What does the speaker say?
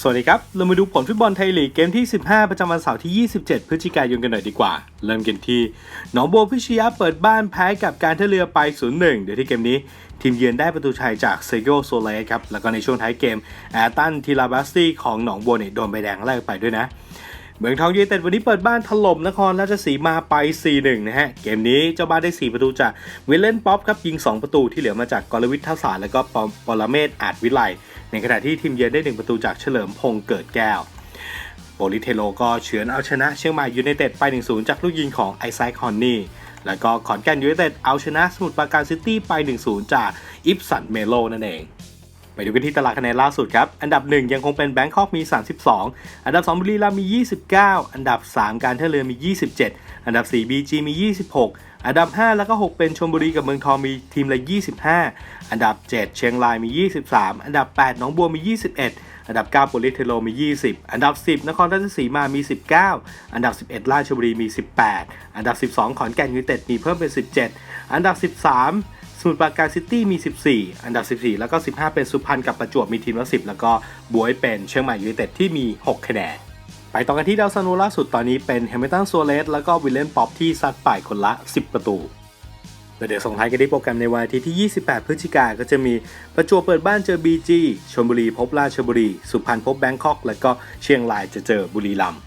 สวัสดีครับ เรามาดูผลฟุตบอลไทยลีกเกมที่ 15 ประจำวันเสาร์ที่ 27 พฤศจิกายนกันหน่อยดีกว่า เริ่มกันที่หนองบัวพิชยาเปิดบ้านแพ้กับการท่าเรือไป 0-1 เดี๋ยวที่เกมนี้ ทีมเยือนได้ประตูชัยจากเซโกโซเลครับ แล้วก็ในช่วงท้ายเกมแอตตันทีลาบัสตี้ของหนองบัวเนี่ยโดนใบแดงแรกไปด้วยนะ เมืองทองยูไนเต็ดวันนี้เปิดบ้านถล่มนครราชสีมาไป 4-1 นะฮะ เกมนี้เจ้าบ้านได้ 4 ประตูจากวิลเลนป๊อปครับยิง 2 ประตูที่เหลือมาจากกรวิทย์ท่าสารแล้วก็ปอปรเมศอาจวิไล ในขณะที่ทีมเยือนได้ 1 ประตูจากเฉลิมพงษ์เกิดแก้วโปลิเทโลก็เฉือนเอาชนะเชียงใหม่ยูไนเต็ดไป 1-0 จากลูกยิงของไอแซคฮอนนี่ แล้วก็ขอนแก่นยูไนเต็ดเอาชนะสมุทรปราการซิตี้ไป 1-0 จากอิฟสันเมโลนั่นเอง ไปดูกันที่ตารางคะแนนล่าสุดครับ อันดับ 1 ยังคงเป็นแบงคอกมี 32 อันดับ 2 บุรีรัมย์มี 29 อันดับ 3 การท่าเรือมี 27 อันดับ 4 BG มี 26 อันดับ 5 แล้วก็ 6 เป็นชลบุรีกับเมืองทองมีทีมละ 25 อันดับ 7 เชียงรายมี 23 อันดับ 8 หนองบัวมี 21 อันดับ9โปลิเทโลมี 20 อันดับ 10 นครราชสีมามี 19 อันดับ 11 ราชบุรีมี 18 อันดับ 12 ขอนแก่นยูเต็ดมีเพิ่มเป็น 17 อันดับ 13 สมุทรปราการซิตี้มี 14 อันดับ 14 แล้วก็ 15 เป็นสุพรรณกับประจวบมีทีมละ 10 แล้วก็บวยเป็นเชียงใหม่ยูไนเต็ดที่มี 6 คะแนน ไปต่อกันที่ดาวซันโวล่าสุดตอนนี้เป็นแฮมิลตันซัวเรสแล้วก็วิลเลนป๊อปที่ซัดป่ายคนละ 10 ประตูแล้วเดี๋ยวส่งท้ายกันที่โปรแกรมในวันอาทิตย์ที่ 28 พฤศจิกายนก็จะมีประจวบเปิดบ้านเจอ BG ชลบุรีพบราชบุรี สุพรรณพบแบงคอก แล้วก็เชียงรายจะเจอบุรีรัมย์